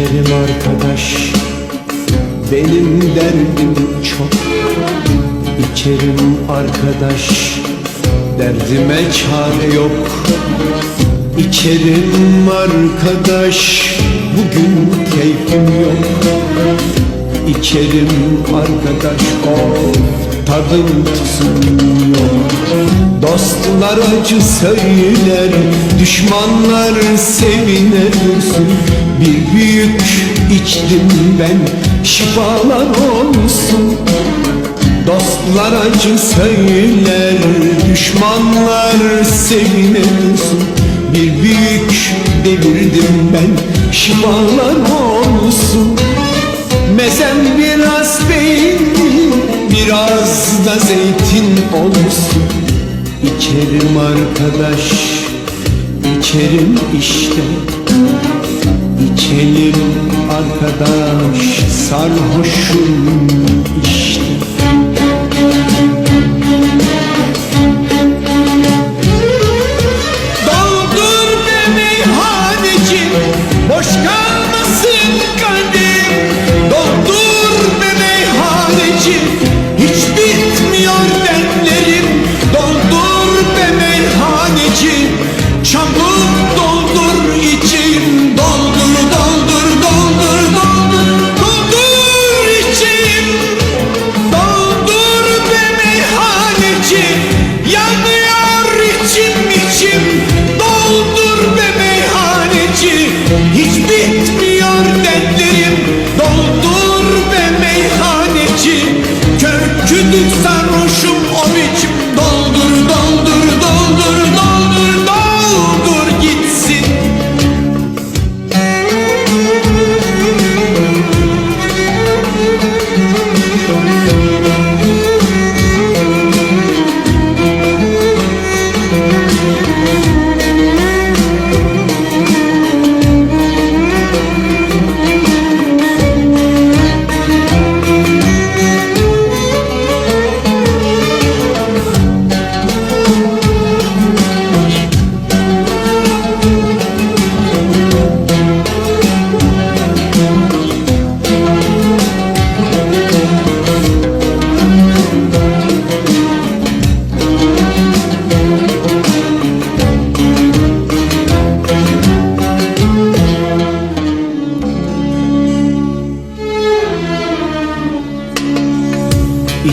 şekerim arkadaş. Benim derdim çok. İçerim arkadaş. Derdime çare yok. İçerim arkadaş. Bugün keyfim yok. İçerim arkadaş. Of tadım tuzum yok Dostlar acı söyler Düşmanlar sevine Bir büyük içtim ben Şifalar olsun. Dostlar acı söyler Düşmanlar sevine Bir büyük devirdim ben Şifalar olsun İçerim arkadaş içerim işte. İçelim arkadaş sarhoşum işte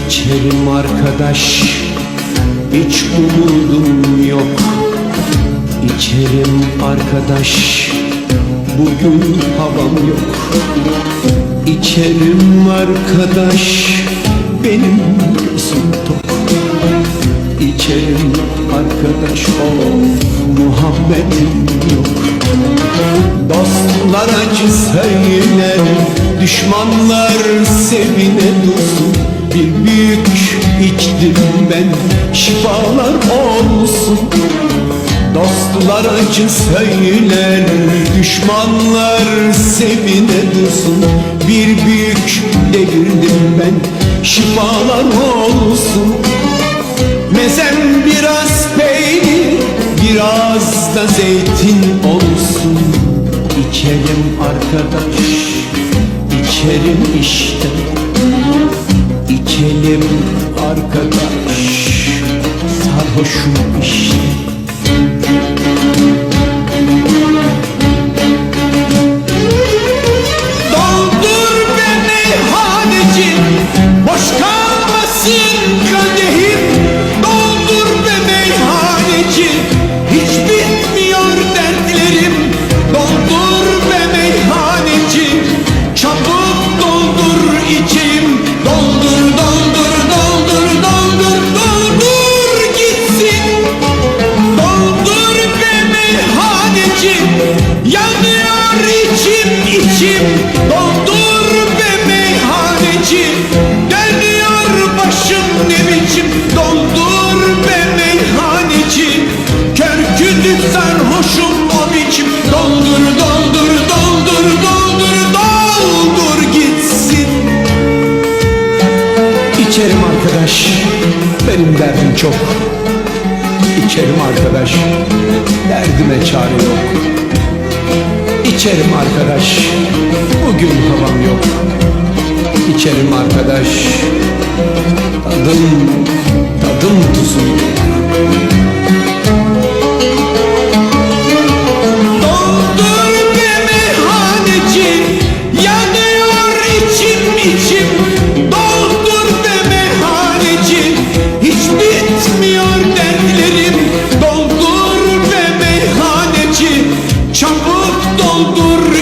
İçerim arkadaş Hiç umudum yok. İçerim arkadaş Bugün havam yok. İçerim arkadaş Benim gözüm tok. İçerim arkadaş of Muhabbetim yok. Dostlar acı söyler Düşmanlar sevine dursun Büyük içtim ben Şifalar olsun. Dostlar acı söyler Düşmanlar sevine dursun. Bir büyük devirdim ben Şifalar olsun. Mezem biraz peynir Biraz da zeytin olsun. İçelim arkadaş içelim işte İçelim arkadaş Sarhoşum işte İçerim arkadaş benim derdim çok. İçerim arkadaş derdime çare yok. İçerim arkadaş bugün havam yok. İçerim arkadaş Tadım, tadım tuzum tu